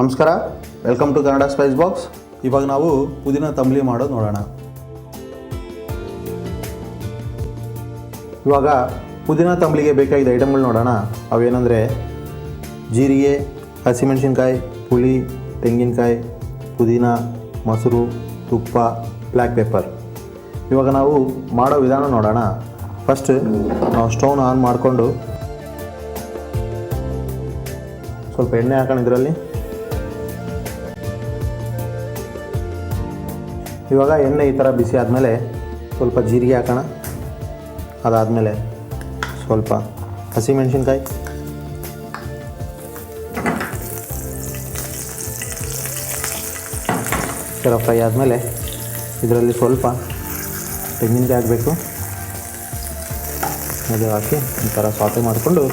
ನಮಸ್ಕಾರ. Welcome to Kannada spice box ಇವಾಗ ನಾವು ಪುದೀನ ತಂಬ್ಲಿ ಮಾಡೋದು ನೋಡೋಣ. ಇವಾಗ ಪುದೀನ ತಂಬಳಿಗೆ ಬೇಕಾಗಿದ್ದ ಐಟಮ್ಗಳು ನೋಡೋಣ. ಅವೇನೆಂದರೆ ಜೀರಿಗೆ, ಹಸಿಮೆಣಸಿನ್ಕಾಯಿ, ಹುಳಿ, ತೆಂಗಿನಕಾಯಿ, ಪುದೀನ, ಮೊಸರು, ತುಪ್ಪ ಬ್ಲ್ಯಾಕ್ ಪೆಪ್ಪರ್ ಇವಾಗ ನಾವು ಮಾಡೋ ವಿಧಾನ ನೋಡೋಣ. ಫಸ್ಟ್ ನಾವು ಸ್ಟೌವ್ನ ಆನ್ ಮಾಡಿಕೊಂಡು ಸ್ವಲ್ಪ ಎಣ್ಣೆ ಹಾಕೋಣ ಇದರಲ್ಲಿ. ಇವಾಗ ಎಣ್ಣೆ ಈ ಥರ ಬಿಸಿ ಆದಮೇಲೆ ಸ್ವಲ್ಪ ಜೀರಿಗೆ ಹಾಕೋಣ. ಅದಾದಮೇಲೆ ಸ್ವಲ್ಪ ಹಸಿಮೆಣಸಿನ್ಕಾಯಿ. ಥರ ಫ್ರೈ ಆದಮೇಲೆ ಇದರಲ್ಲಿ ಸ್ವಲ್ಪ ತೆಂಗಿನಕಾಯಿ ಹಾಕಬೇಕು. ಅದು ಹಾಕಿ ಈ ಥರ ಸಾತೆ ಮಾಡಿಕೊಂಡು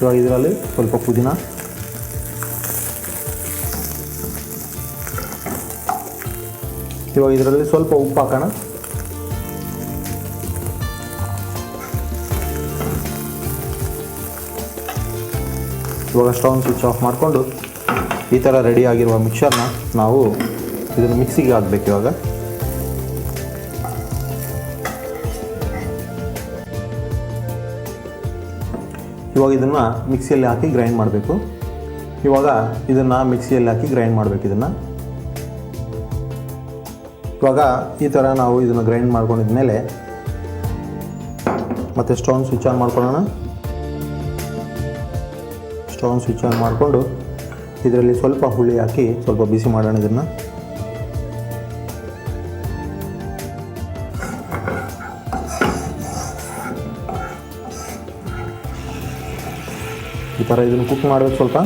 ಇವಾಗ ಇದರಲ್ಲಿ ಸ್ವಲ್ಪ ಪುದೀನ. ಇವಾಗ ಇದರಲ್ಲಿ ಸ್ವಲ್ಪ ಉಪ್ಪು ಹಾಕೋಣ. ಇವಾಗ ಸ್ಟೌನ್ ಸ್ವಿಚ್ ಆಫ್ ಮಾಡಿಕೊಂಡು ಈ ಥರ ರೆಡಿ ಆಗಿರುವ ಮಿಕ್ಸರ್ನ ನಾವು ಇದನ್ನು ಮಿಕ್ಸಿಗೆ ಹಾಕ್ಬೇಕು ಇವಾಗ. ಇವಾಗ ಇದನ್ನು ಮಿಕ್ಸಿಯಲ್ಲಿ ಹಾಕಿ ಗ್ರೈಂಡ್ ಮಾಡಬೇಕು. ಇವಾಗ ಇದನ್ನು ಮಿಕ್ಸಿಯಲ್ಲಿ ಹಾಕಿ ಗ್ರೈಂಡ್ ಮಾಡಬೇಕು ಇದನ್ನು. ಇವಾಗ ಈ ಥರ ನಾವು ಇದನ್ನು ಗ್ರೈಂಡ್ ಮಾಡ್ಕೊಂಡಿದ್ಮೇಲೆ ಮತ್ತೆ ಸ್ಟೌನ್ ಸ್ವಿಚ್ ಆನ್ ಮಾಡ್ಕೊಳ್ಳೋಣ. ಸ್ಟೌನ್ ಸ್ವಿಚ್ ಆನ್ ಮಾಡಿಕೊಂಡು ಇದರಲ್ಲಿ ಸ್ವಲ್ಪ ಹುಳಿ ಹಾಕಿ ಸ್ವಲ್ಪ ಬಿಸಿ ಮಾಡೋಣ ಇದನ್ನು. ಈ ಥರ ಇದನ್ನು ಕುಕ್ ಮಾಡಬೇಕು ಸ್ವಲ್ಪ.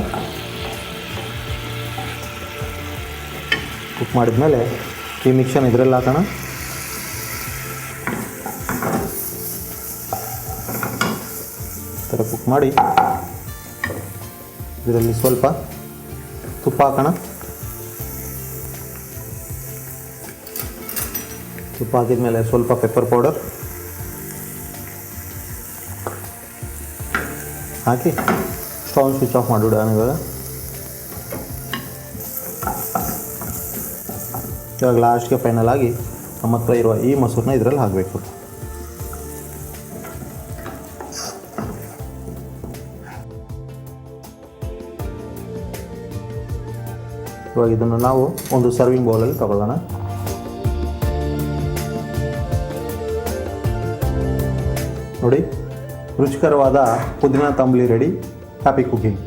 ಕುಕ್ ಮಾಡಿದ್ಮೇಲೆ ಈ ಮಿಕ್ಸನ್ ಇದರಲ್ಲಿ ಹಾಕೋಣ. ಥರ ಕುಕ್ ಮಾಡಿ. ಇದರಲ್ಲಿ ಸ್ವಲ್ಪ ತುಪ್ಪ ಹಾಕೋಣ. ತುಪ್ಪ ಹಾಕಿದ್ಮೇಲೆ ಸ್ವಲ್ಪ ಪೆಪ್ಪರ್ ಪೌಡರ್ ಹಾಕಿ ಸ್ಟವ್ ಸ್ವಿಚ್ ಆಫ್ ಮಾಡಿಬಿಡೋಣ ಇವಾಗ. ಇವಾಗ ಲಾಸ್ಟ್ಗೆ ಫೈನಲ್ ಆಗಿ ನಮ್ಮ ಹತ್ರ ಇರುವ ಈ ಮೊಸರನ್ನ ಇದರಲ್ಲಿ ಹಾಕಬೇಕು. ಇವಾಗ ಇದನ್ನು ನಾವು ಒಂದು ಸರ್ವಿಂಗ್ ಬೌಲಲ್ಲಿ ತಗೊಳ್ಳೋಣ. ನೋಡಿ, ರುಚಿಕರವಾದ ಪುದೀನ ತಂಬಳಿ ರೆಡಿ ಹ್ಯಾಪಿ ಕುಕಿಂಗ್